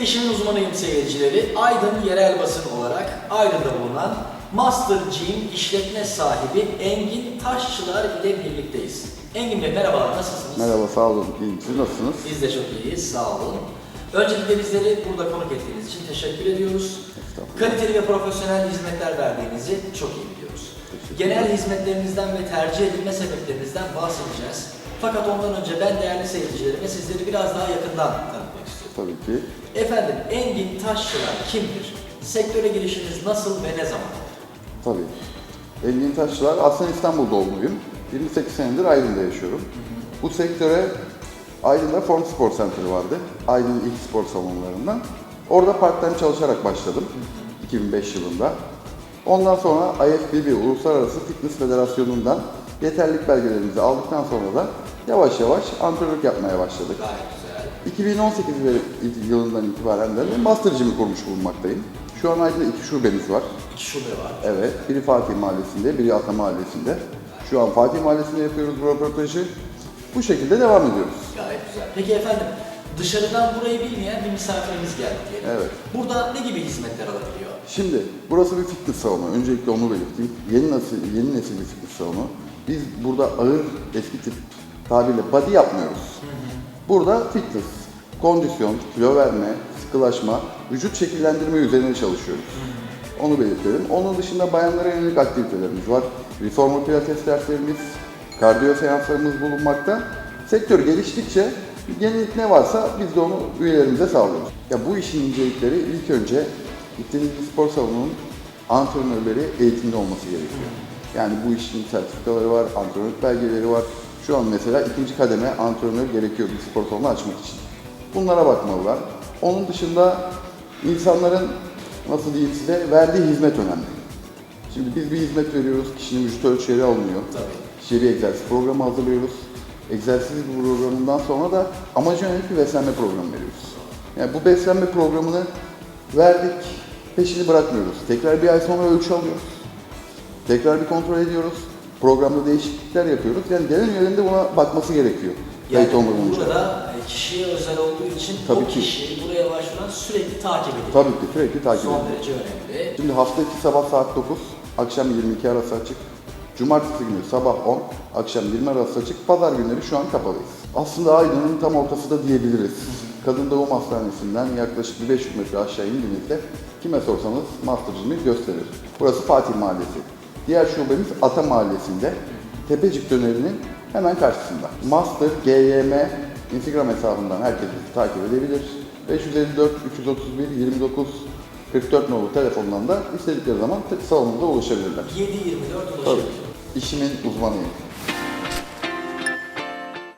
Sevgili işimin uzmanıyım seyircileri. Aydın yerel basın olarak Aydın'da bulunan Master Gym işletme sahibi Engin Taşçılar ile birlikteyiz. Engin Bey merhabalar nasılsınız? Merhaba, sağ olun. İyiyim. Siz nasılsınız? Biz de çok iyiyiz sağ olun. Öncelikle bizleri burada konuk ettiğiniz için teşekkür ediyoruz. Estağfurullah. Kaliteli ve profesyonel hizmetler verdiğinizi çok iyi biliyoruz. Genel hizmetlerinizden ve tercih edilme sebeplerinizden bahsedeceğiz. Fakat ondan önce ben değerli seyircilerime sizleri biraz daha yakından tanıtmak istiyorum. Tabii ki. Efendim Engin Taşçılar kimdir? Sektöre girişiniz nasıl ve ne zaman? Tabii. Engin Taşçılar, aslında İstanbul doğumluyum. 28 senedir Aydın'da yaşıyorum. Bu sektöre Aydın'da Form Spor Center vardı. Aydın'ın ilk spor salonlarından. Orada part-time çalışarak başladım. 2005 yılında. Ondan sonra IFBB, Uluslararası Fitness Federasyonu'ndan yeterlilik belgelerimizi aldıktan sonra da yavaş yavaş antrenörlük yapmaya başladık. Gayet güzel. 2018 ve- yılından itibaren de Master Gym'i kurmuş bulunmaktayım. Şu an Aydın'da iki şubemiz var. İki şube var. Evet, biri Fatih Mahallesi'nde, biri Ata Mahallesi'nde. Şu an Fatih Mahallesi'nde yapıyoruz bu röportajı. Bu şekilde devam ediyoruz. Gayet güzel. Peki efendim dışarıdan burayı bilmeyen bir misafirimiz geldi diyelim. Evet. Burada ne gibi hizmetler alabiliyor? Şimdi burası bir fitness salonu. Öncelikle onu belirteyim. Yeni nesil, yeni nesil bir fitness salonu. Biz burada ağır eski tip tabirle body yapmıyoruz. Burada fitness, kondisyon, kilo verme, sıkılaşma, vücut şekillendirme üzerine çalışıyoruz. Onu belirtelim. Onun dışında bayanlara yönelik aktivitelerimiz var. Reformer pilates derslerimiz, kardiyo seanslarımız bulunmakta. Sektör geliştikçe yenilik ne varsa biz de onu üyelerimize sağlıyoruz. Ya bu işin incelikleri ilk önce gittiğiniz bir spor salonunun antrenörleri eğitimli olması gerekiyor. Yani bu işin sertifikaları var, antrenörlük belgeleri var. Şu an mesela ikinci kademe antrenör gerekiyor bir spor salonu açmak için. Bunlara bakmalılar. Onun dışında insanların nasıl diyeyim size verdiği hizmet önemli. Şimdi biz bir hizmet veriyoruz, kişinin vücut ölçüleri alınıyor. Tabii. Kişiye bir egzersiz programı hazırlıyoruz. Egzersiz programından sonra da amaca yönelik bir beslenme programı veriyoruz. Yani bu beslenme programını verdik, peşini bırakmıyoruz. Tekrar bir ay sonra ölçü alıyoruz. Tekrar bir kontrol ediyoruz. Programda değişiklikler yapıyoruz. Yani gelen üyelerin de buna bakması gerekiyor. Yani Kayıt olmadan burada e, kişiye özel olduğu için Tabii o ki. kişi buraya başvuran sürekli takip edilir. Tabii ki sürekli takip Son ediyoruz. derece önemli. Şimdi hafta içi sabah saat 9, akşam 22 arası açık. Cumartesi günü sabah 10, akşam 20 arası açık. Pazar günleri şu an kapalıyız. Aslında Aydın'ın tam ortası da diyebiliriz. Kadın Doğum Hastanesi'nden yaklaşık bir 500 metre aşağı indiğinizde kime sorsanız Master Gym'i gösterir. Burası Fatih Mahallesi. Diğer şubemiz Ata Mahallesi'nde. Tepecik dönerinin hemen karşısında. Master GYM Instagram hesabından herkes bizi takip edebilir. 554 331 29 44 nolu telefondan da istedikleri zaman salonumuza ulaşabilirler. 7-24 ulaşabilir. Tabii. İşimin uzmanıyım.